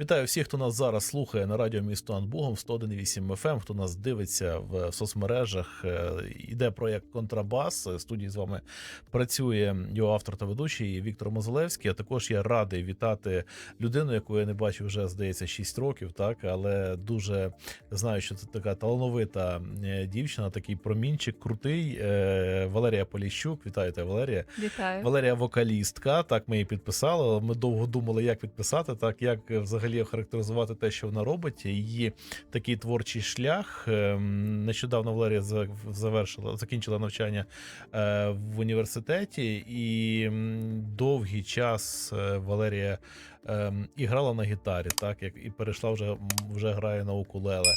Вітаю всіх, хто нас зараз слухає на радіо місто Анбугом 101.8 FM, хто нас дивиться в соцмережах. Е, Іде проєкт Контрабас. В Студії з вами працює його автор та ведучий Віктор Мозолевський. А також я радий вітати людину, яку я не бачив вже, здається, 6 років, так але дуже знаю, що це така талановита е, дівчина, такий промінчик, крутий. Е, Валерія Поліщук. Вітаю тебе, Валерія. Вітаю. Валерія вокалістка, так ми її підписали. але Ми довго думали, як підписати, так як е, взагалі охарактеризувати те, що вона робить. Її такий творчий шлях. Ем, Нещодавно Валерія завершила, закінчила навчання е, в університеті, і довгий час е, Валерія ем, і грала на гітарі, так як і перейшла вже вже грає на укулеле,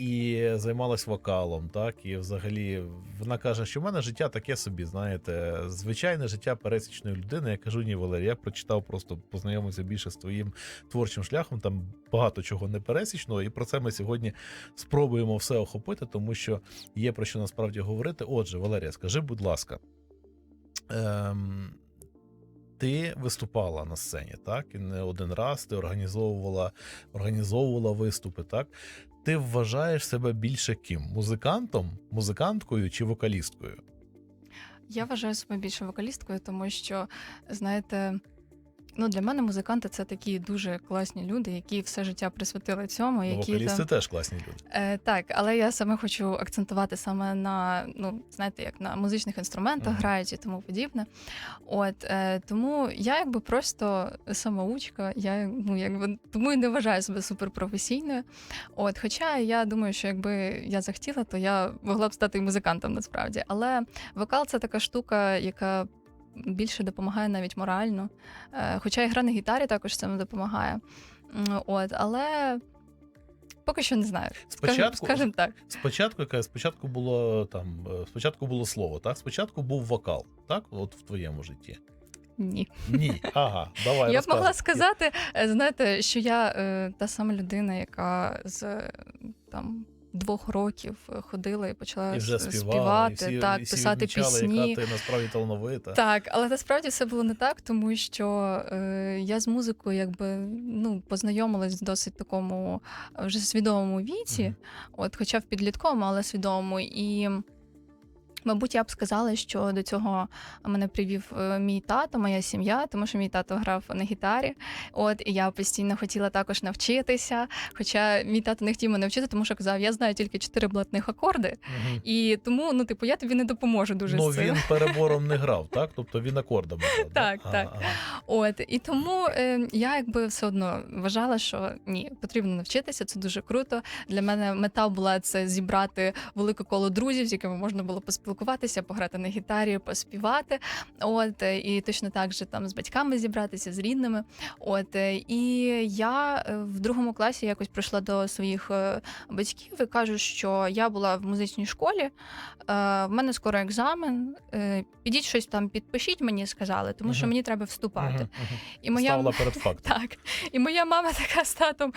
і займалась вокалом. Так і взагалі вона каже, що в мене життя таке собі, знаєте, звичайне життя пересічної людини. Я кажу, ні, Валерій, я прочитав, просто познайомився більше з твоїм творчим шляхом. Там багато чого непересічного, і про це ми сьогодні спробуємо все охопити, тому що є про що насправді говорити. Отже, Валерія, скажи, будь ласка. Ем, ти виступала на сцені, так? І не один раз ти організовувала, організовувала виступи, так? Ти вважаєш себе більше ким? Музикантом, музиканткою чи вокалісткою? Я вважаю себе більше вокалісткою, тому що, знаєте, ну для мене музиканти це такі дуже класні люди, які все життя присвятили цьому. Ну, Які вокалісти там... теж класні люди. Е, так, але я саме хочу акцентувати саме на ну, знаєте, як на музичних інструментах Мгм. грають і тому подібне. От е, тому я якби просто самоучка, я ну якби тому і не вважаю себе суперпрофесійною. От, хоча я думаю, що якби я захотіла, то я могла б стати і музикантом насправді. Але вокал це така штука, яка більше допомагає навіть морально. Е, хоча і гра на гітарі також цьому допомагає. От, але поки що не знаю. Скажем, Спочатку- скажем так. Спочатку, яка спочатку було там, е, спочатку було слово, так? Спочатку був вокал, так? От в твоєму житті. Ні. Ні. Ага, давай. я б могла сказати, е, знаєте, що я е, та сама людина, яка з там. Двох років е, ходила і почала І вже співала, співати, і всі, так, і всі писати пісні. яка ти насправді талановита. Так, але насправді все було не так, тому що е, я з музикою якби ну познайомилась в досить такому е, вже свідомому віці, Мгм. от, хоча в підлітковому, але свідомому. І мабуть, я б сказала, що до цього мене привів е, мій тато, моя сім'я, тому що мій тато грав на гітарі. От і я постійно хотіла також навчитися. Хоча мій тато не хотів мене вчити, тому що казав, я знаю тільки чотири блатних акорди, Мгм. і тому, ну, типу, я тобі не допоможу дуже Ну він перебором не грав, так? Тобто він акордами грав. да? Так, Ага, так. ага. От і тому е, я якби все одно вважала, що ні, потрібно навчитися, це дуже круто. Для мене мета була це зібрати велике коло друзів, з якими можна було поспілкуватися, пограти на гітарі, поспівати. От е, і точно так же там з батьками зібратися, з рідними. От е, і я е, в другому класі якось прийшла до своїх батьків і кажу, що я була в музичній школі. В мене скоро екзамен. Підіть щось там підпишіть мені, сказали, тому що мені треба вступати. Мгм, мгм. І моя Ставила перед фактом. так, і моя мама така з татом.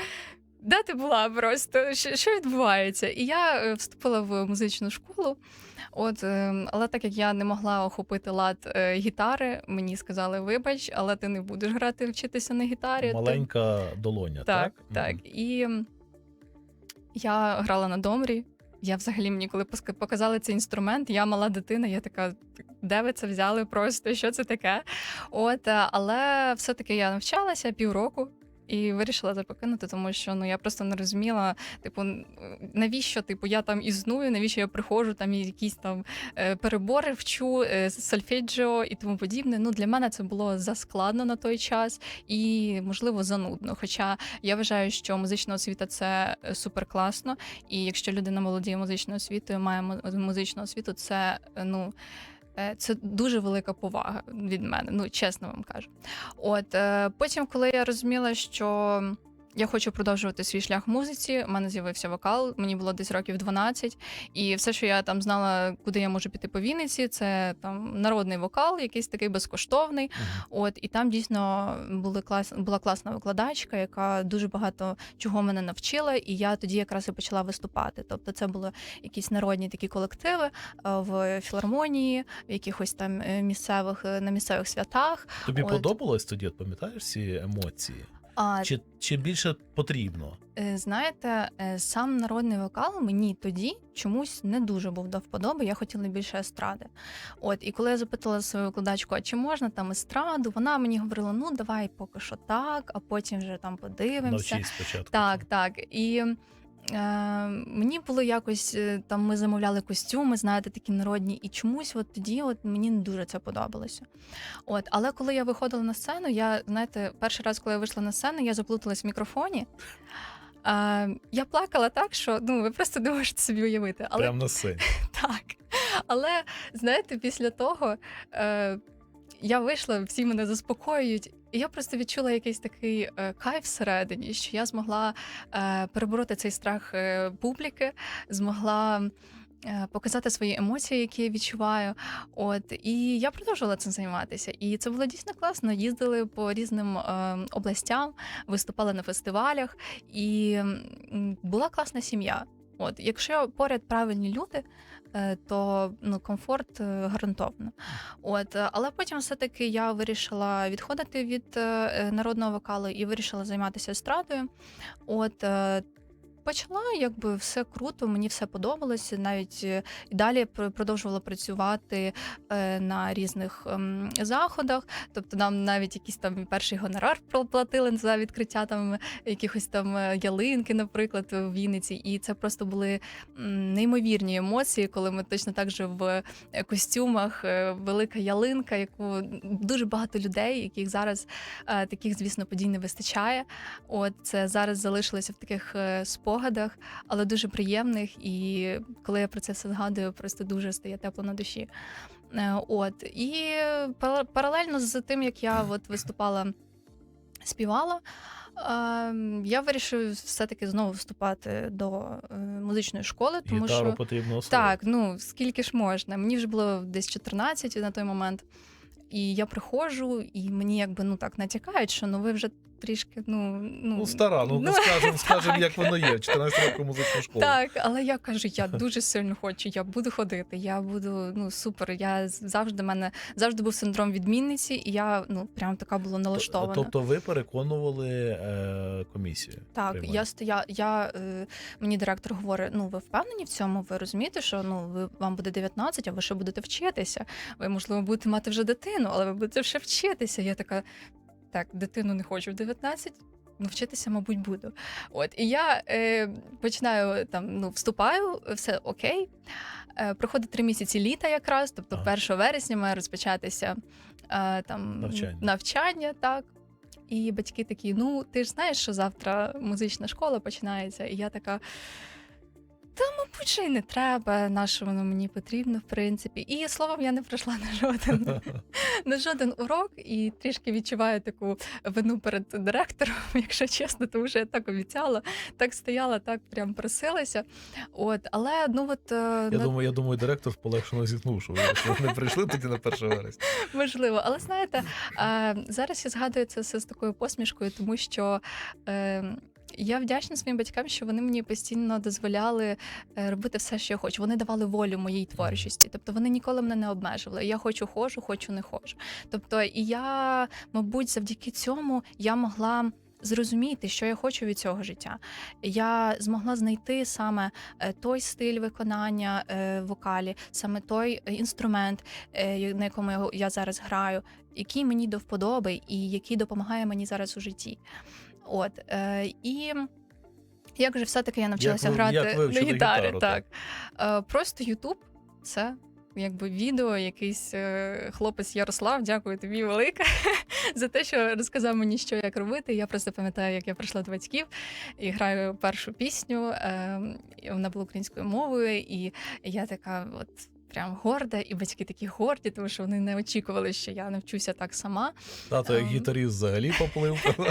Де ти була просто? Що, що відбувається? І я е, вступила в музичну школу. От, е, але так як я не могла охопити лад е, гітари, мені сказали: вибач, але ти не будеш грати вчитися на гітарі. Ти- Маленька долоня, так? так, так. Мгм. І я грала на домрі. Я взагалі мені, коли показали цей інструмент, я мала дитина, я така, де ви це взяли просто, що це таке? От, е, але все-таки я навчалася півроку. І вирішила це покинути, тому що ну я просто не розуміла, типу, навіщо типу я там ізную, навіщо я приходжу, там і якісь там е, перебори вчу, е, сольфеджіо і тому подібне. Ну для мене це було заскладно на той час і можливо занудно. Хоча я вважаю, що музична освіта це супер класно, і якщо людина володіє музичною освітою, має му- музичну освіту, це е, ну. Е, Це дуже велика повага від мене, ну чесно вам кажу. От е, потім, коли я розуміла, що я хочу продовжувати свій шлях в музиці, у мене з'явився вокал, мені було десь років 12, і все, що я там знала, куди я можу піти по Вінниці, це там народний вокал, якийсь такий безкоштовний. От і там дійсно були клас, була класна викладачка, яка дуже багато чого мене навчила, і я тоді якраз і почала виступати. Тобто, це були якісь народні такі колективи е, в філармонії, в якихось там е, місцевих е, на місцевих святах. Тобі От. подобалось тоді, от пам'ятаєш ці емоції? А Чи, чи більше потрібно? Е, Знаєте, е, сам народний вокал мені тоді чомусь не дуже був до вподоби. Я хотіла більше естради. От і коли я запитала свою викладачку, а чи можна там естраду, вона мені говорила: ну давай поки що так, а потім вже там подивимося. Навчись спочатку. Так, так. І е, мені було якось е, там ми замовляли костюми, знаєте, такі народні, і чомусь от тоді от мені не дуже це подобалося. От, але коли я виходила на сцену, я знаєте, перший раз, коли я вийшла на сцену, я заплуталась в мікрофоні. Е, я плакала так, що ну ви просто не можете собі уявити. Але Прямо на сцені. так. Але знаєте, після того е, я вийшла, всі мене заспокоюють. І я просто відчула якийсь такий е, кайф всередині, що я змогла е, перебороти цей страх е, публіки, змогла показати свої емоції, які я відчуваю. От і я продовжувала цим займатися. І це було дійсно класно. Їздили по різним е, областям, виступали на фестивалях, і була класна сім'я. От, якщо поряд правильні люди, е, то ну, комфорт гарантовано. От, е, але потім все-таки я вирішила відходити від е, народного вокалу і вирішила займатися естрадою. От, Почала, якби все круто, мені все подобалося. Навіть е, і далі продовжувала працювати е, на різних ем, заходах. Тобто нам навіть якийсь там перший гонорар проплатили за відкриття там якихось там е, ялинки, наприклад, в Вінниці. І це просто були неймовірні емоції, коли ми точно так же в е, костюмах, е, велика ялинка, яку дуже багато людей, яких зараз е, таких, звісно, подій не вистачає. От це зараз залишилося в таких е, спогадах, але дуже приємних. І коли я про це все згадую, просто дуже стає тепло на душі. Е, От і паралельно з тим, як я от виступала, співала. е, Я вирішив все-таки знову вступати до е, музичної школи, тому Гітару що потрібно освоїти. так, ну скільки ж можна? Мені вже було десь 14 на той момент. І я приходжу, і мені якби ну так натякають, що ну ви вже трішки, ну ну, Ну, стара, ну, ну, скажемо, скажем, як воно є. 14 років музичну школу. Так, але я кажу, я дуже сильно хочу, я буду ходити, я буду ну супер. Я завжди мене завжди був синдром відмінниці, і я ну прям така була налаштована. Тобто ви переконували е, комісію. Так, приймальну? я стоя, я е, мені директор говорить: ну ви впевнені в цьому? Ви розумієте, що ну ви вам буде 19, а ви ще будете вчитися. Ви можливо будете мати вже дитину, але ви будете ще вчитися. Я така, так, дитину не хочу в 19, Ну, вчитися, мабуть, буду. От і я е, починаю там, ну, вступаю, все окей. Е, проходить три місяці літа, якраз, тобто Ага. 1 вересня має розпочатися е, там Навчання. навчання, так. І батьки такі: ну, ти ж знаєш, що завтра музична школа починається. І я така. Та, мабуть, ще й не треба, на що воно мені потрібно, в принципі. І словом, я не пройшла на жоден, на жоден урок і трішки відчуваю таку вину перед директором, якщо чесно, тому що я так обіцяла, так стояла, так прям просилася. От, але ну от е, Я на- думаю, я думаю, директор полегшено зітхнув, що ви не прийшли тоді на 1 вересня. Можливо, але знаєте, е, зараз я згадую це все з такою посмішкою, тому що. Я вдячна своїм батькам, що вони мені постійно дозволяли е, робити все, що я хочу. Вони давали волю моїй творчості. Тобто вони ніколи мене не обмежували. Я хочу хожу, хочу не хожу. Тобто, і я, мабуть, завдяки цьому я могла. Зрозуміти, що я хочу від цього життя. Я змогла знайти саме е, той стиль виконання е, вокалі, саме той інструмент, на якому я зараз граю, який мені до вподоби і який допомагає мені зараз у житті. От е, і як же все-таки я навчилася ви- грати як на гітарі? гітару, так. Е, просто Ютуб це. Якби відео, якийсь е, хлопець Ярослав, дякую тобі велике за те, що розказав мені, що як робити. Я просто пам'ятаю, як я прийшла до батьків і граю першу пісню. Е, вона була українською мовою, і я така, от прям горда, і батьки такі горді, тому що вони не очікували, що я навчуся так сама. Тато, як Ем. гітаріст, взагалі поплив.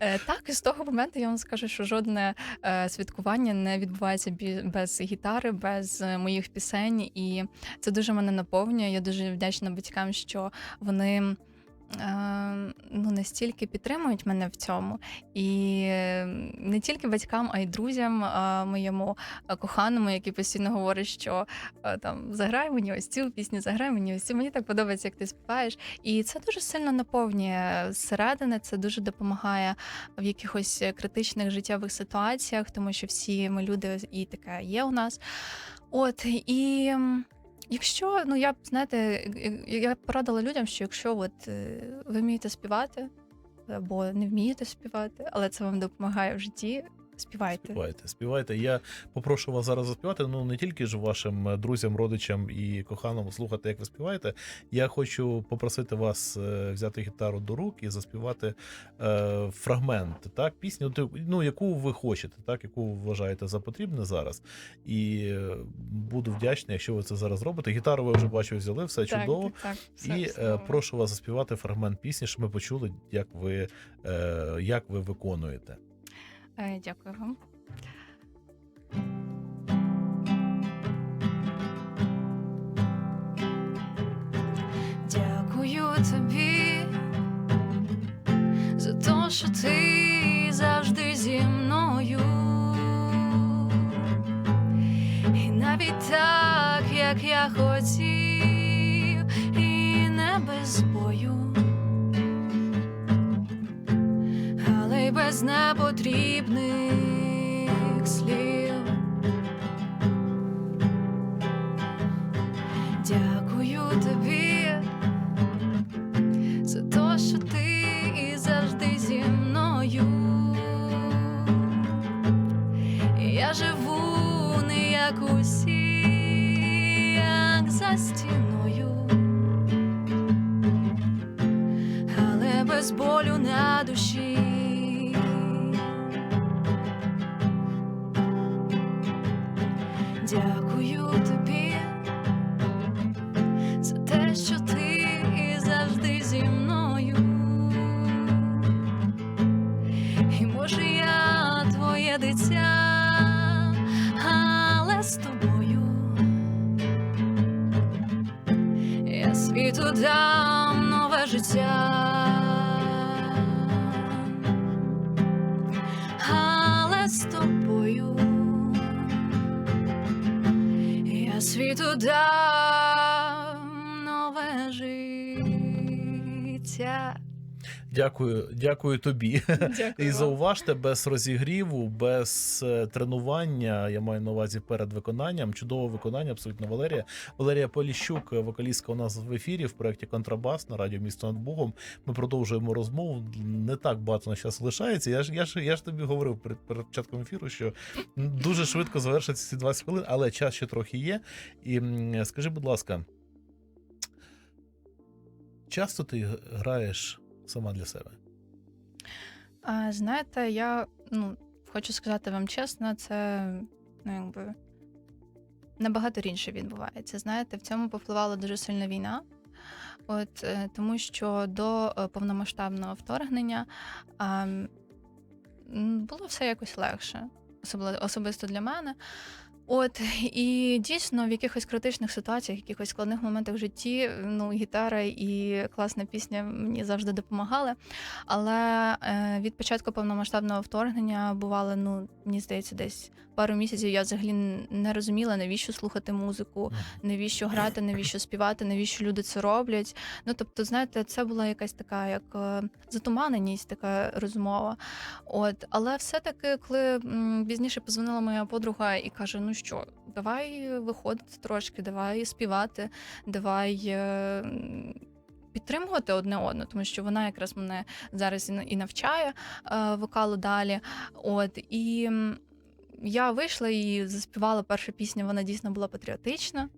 Е, Так, і з того моменту я вам скажу, що жодне е, святкування не відбувається без гітари, без е, моїх пісень, і це дуже мене наповнює. Я дуже вдячна батькам, що вони. Е, ну, настільки підтримують мене в цьому. І не тільки батькам, а й друзям е, моєму е, коханому, який постійно говорить, що там заграй мені ось цю пісню, заграй мені ось цю. Мені так подобається, як ти співаєш. І це дуже сильно наповнює зсередини, це дуже допомагає в якихось критичних життєвих ситуаціях, тому що всі ми люди і таке є у нас. От і. Якщо ну я б знаєте, я- порадила людям, що якщо от е, ви вмієте співати або не вмієте співати, але це вам допомагає в житті, співайте. Співайте, співайте. Я попрошу вас зараз заспівати. Ну не тільки ж вашим друзям, родичам і коханому слухати, як ви співаєте. Я хочу попросити вас е, взяти гітару до рук і заспівати е, фрагмент, так, пісню, ну, яку ви хочете, так, яку ви вважаєте за потрібне зараз. І е, буду вдячний, якщо ви це зараз зробите. Гітару ви вже бачу, взяли, все чудово. Так, так, все, І все е, прошу вас заспівати фрагмент пісні, щоб ми почули, як ви, е, як ви виконуєте. Е, Дякую вам. Дякую тобі за те, що ти завжди зі мною. І навіть так, як я хотів, і не без бою. Але дам нове життя. Але з тобою я світу дам Дякую, дякую тобі. Дякую. І зауважте, без розігріву, без е, тренування, я маю на увазі перед виконанням. Чудове виконання, абсолютно Валерія. Валерія Поліщук, вокалістка у нас в ефірі в проєкті Контрабас на радіо місто над Богом. Ми продовжуємо розмову. Не так багато на час лишається. Я ж я ж я ж тобі говорив перед, перед початком ефіру, що дуже швидко завершиться ці 20 хвилин, але час ще трохи є. І скажи, будь ласка, часто ти граєш сама для себе? А, знаєте, я ну, хочу сказати вам чесно, це ну, якби набагато рідше відбувається. Знаєте, в цьому повпливала дуже сильна війна. От е, тому, що до е, повномасштабного вторгнення а, було все якось легше, особливо особисто для мене. От і дійсно в якихось критичних ситуаціях, якихось складних моментах в житті, ну гітара і класна пісня мені завжди допомагали. Але е, від початку повномасштабного вторгнення бували ну мені здається, десь пару місяців я взагалі не розуміла, навіщо слухати музику, навіщо грати, навіщо співати, навіщо люди це роблять. Ну тобто, знаєте, це була якась така як е, затуманеність, така розмова. От, але все-таки, коли пізніше позвонила моя подруга і каже: Ну що, давай виходити трошки, давай співати, давай. Підтримувати одне одне, тому що вона якраз мене зараз і навчає е, вокалу далі. От і я вийшла і заспівала першу пісню. Вона дійсно була патріотична.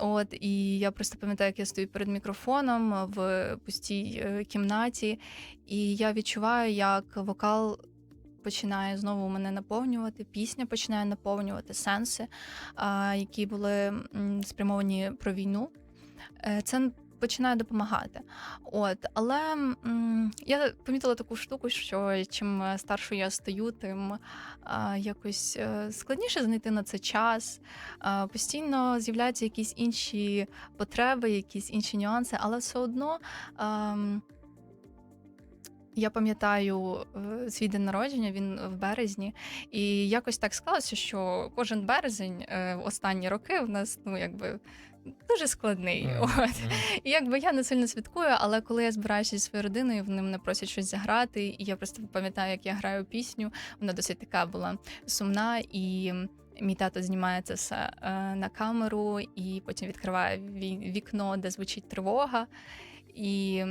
От і я просто пам'ятаю, як я стою перед мікрофоном в пустій е, кімнаті, і я відчуваю, як вокал. Починає знову мене наповнювати, пісня починає наповнювати сенси, які були спрямовані про війну. Е, Це починає допомагати. От, але м, я помітила таку штуку, що чим е, старшою я стаю, тим а, якось е, складніше знайти на це час. А, постійно з'являються якісь інші потреби, якісь інші нюанси, але все одно. ем, Я пам'ятаю е, свій день народження, він в березні, і якось так склалося, що кожен березень в останні роки в нас ну якби дуже складний. Мгм, От. І якби я не сильно святкую, але коли я збираюся зі своєю родиною, вони мене просять щось заграти, і я просто пам'ятаю, як я граю пісню. Вона досить така була сумна, і мій тато знімає це все е, на камеру, і потім відкриває вікно, де звучить тривога. І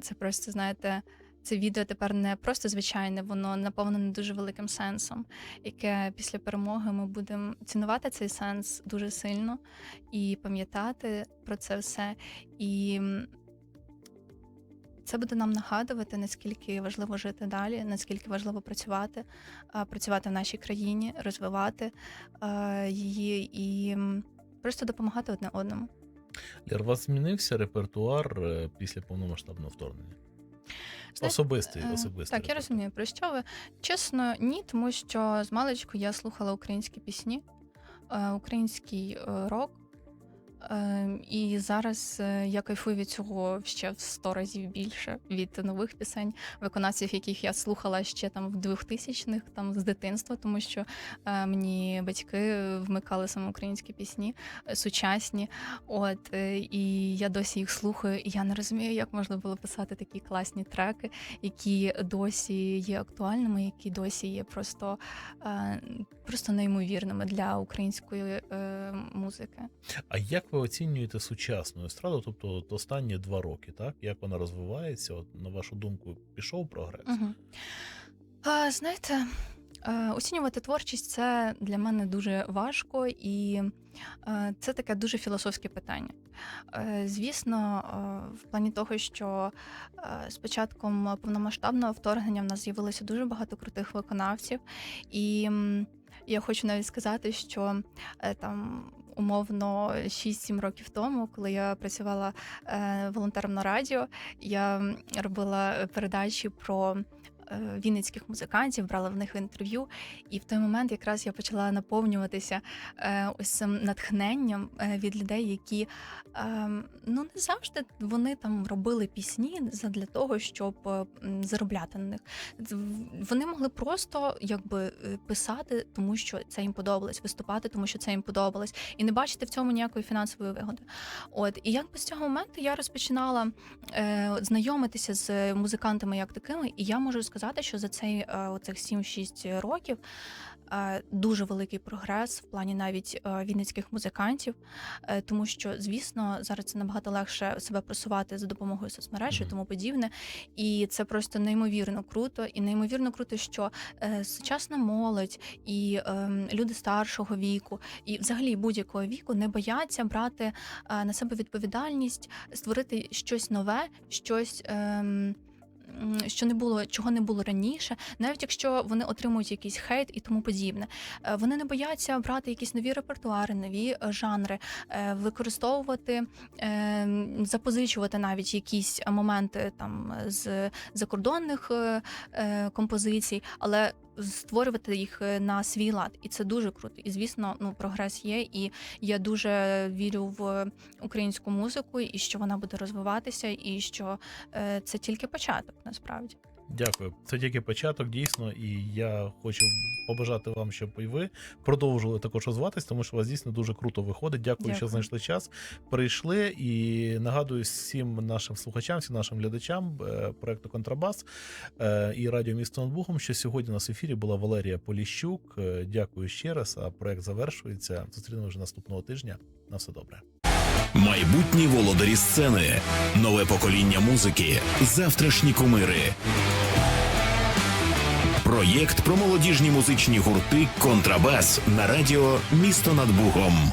це просто, знаєте. Це відео тепер не просто звичайне, воно наповнене дуже великим сенсом, яке після перемоги ми будемо цінувати цей сенс дуже сильно і пам'ятати про це все. І це буде нам нагадувати, наскільки важливо жити далі, наскільки важливо працювати, працювати в нашій країні, розвивати її і просто допомагати одне одному. Лєр, у вас змінився репертуар е, після повномасштабного вторгнення? Знаєте, Особистий, Е, особистий. Так, я розумію, про що ви. Чесно, ні, тому що з маличку я слухала українські пісні, е, український е, рок. Е, І зараз е, я кайфую від цього ще в 100 разів більше від нових пісень, виконавців, яких я слухала ще там в 2000-х, там з дитинства, тому що е, мені батьки вмикали саме українські пісні, е, сучасні. От і я досі їх слухаю, і я не розумію, як можна було писати такі класні треки, які досі є актуальними, які досі є просто, просто неймовірними для української музики. А як ви оцінюєте сучасну естраду, тобто от останні два роки, так? Як вона розвивається? От, на вашу думку, пішов прогрес? Угу. А, знаєте, оцінювати творчість це для мене дуже важко, і це таке дуже філософське питання. Е, Звісно, в плані того, що з початком повномасштабного вторгнення в нас з'явилося дуже багато крутих виконавців, і я хочу навіть сказати, що е, там. Умовно 6-7 років тому, коли я працювала е, волонтером на радіо, я робила передачі про е, вінницьких музикантів, брала в них інтерв'ю, і в той момент якраз я почала наповнюватися е, ось цим натхненням е, від людей, які е, ну не завжди вони там робили пісні для того, щоб е, заробляти на них. Вони могли просто якби е, писати, тому що це їм подобалось, виступати, тому що це їм подобалось, і не бачити в цьому ніякої фінансової вигоди. От і якби з цього моменту я розпочинала е, знайомитися з музикантами як такими, і я можу сказати, що за цей е, оцих 7-6 років е, дуже великий прогрес в плані навіть е, вінницьких музикантів, тому що, звісно, зараз це набагато легше себе просувати за допомогою соцмереж і тому подібне. І це просто неймовірно круто, і неймовірно круто, що сучасна молодь і люди старшого віку, і взагалі будь-якого віку не бояться брати на себе відповідальність, створити щось нове, щось. ем, Що не було, чого не було раніше, навіть якщо вони отримують якийсь хейт і тому подібне, Е, вони не бояться брати якісь нові репертуари, нові е, жанри, е, використовувати, запозичувати навіть якісь моменти там з закордонних композицій, але створювати їх е, на свій лад, і це дуже круто. І звісно, ну прогрес є. І я дуже вірю в українську музику, і що вона буде розвиватися, і що е, це тільки початок, насправді. Дякую. Це тільки початок, дійсно, і я хочу побажати вам, щоб і ви продовжували також розвиватись, тому що у вас дійсно дуже круто виходить. Дякую, що знайшли час. Прийшли і нагадую всім нашим слухачам, всім нашим глядачам е, проекту Контрабас е, і радіо місто над Бухом, що сьогодні у нас в ефірі була Валерія Поліщук. Е, Дякую ще раз. А проект завершується. Зустрінемо вже наступного тижня. На все добре. Майбутні володарі сцени, нове покоління музики, завтрашні кумири. Проєкт про молодіжні музичні гурти Контрабас на радіо Місто над Бугом.